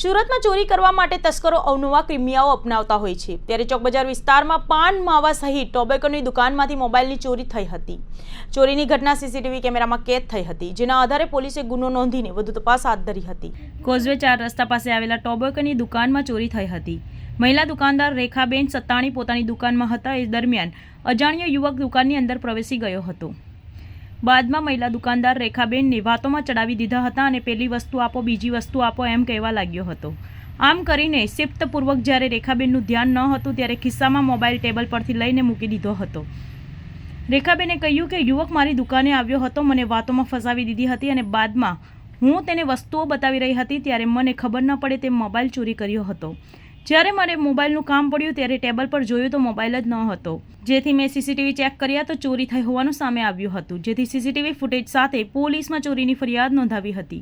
સુરતમાં ચોરી કરવા માટે તસ્કરો અવનવા ક્રિમિયાઓ અપનાવતા હોય છે. ત્યારે ચોકબજાર વિસ્તારમાં પાન માવા સહિત ટોબેકોની દુકાનમાંથી મોબાઈલની ચોરી થઈ હતી. ચોરીની ઘટના સીસીટીવી કેમેરામાં કેદ થઈ હતી, જેના આધારે પોલીસે ગુનો નોંધીને વધુ તપાસ હાથ ધરી હતી. કોઝવે ચાર રસ્તા પાસે આવેલા ટોબેકોની દુકાનમાં ચોરી થઈ હતી. મહિલા દુકાનદાર રેખાબેન સત્તાણી પોતાની દુકાનમાં હતા. એ દરમિયાન અજાણ્યો યુવક દુકાનની અંદર પ્રવેશી ગયો હતો. બાદમાં મહિલા દુકાનદાર રેખાબેનને વાતોમાં ચડાવી દીધા હતા અને પેલી વસ્તુ આપો, બીજી વસ્તુ આપો એમ કહેવા લાગ્યો હતો. આમ કરીને સિપ્તપૂર્વક જ્યારે રેખાબેનનું ધ્યાન ન હતું ત્યારે ખિસ્સામાં મોબાઈલ ટેબલ પરથી લઈને મૂકી દીધો હતો. રેખાબેને કહ્યું કે, યુવક મારી દુકાને આવ્યો હતો, મને વાતોમાં ફસાવી દીધી હતી અને બાદમાં હું તેને વસ્તુઓ બતાવી રહી હતી ત્યારે મને ખબર ન પડે તે મોબાઈલ ચોરી કર્યો હતો. જ્યારે મારે મોબાઈલનું કામ પડ્યું ત્યારે ટેબલ પર જોયું તો મોબાઈલ જ ન હતો જેથી મેં સીસીટીવી ચેક કર્યા તો ચોરી થઈ હોવાનું સામે આવ્યું હતું. જેથી સીસીટીવી ફૂટેજ સાથે પોલીસમાં ચોરીની ફરિયાદ નોંધાવી હતી.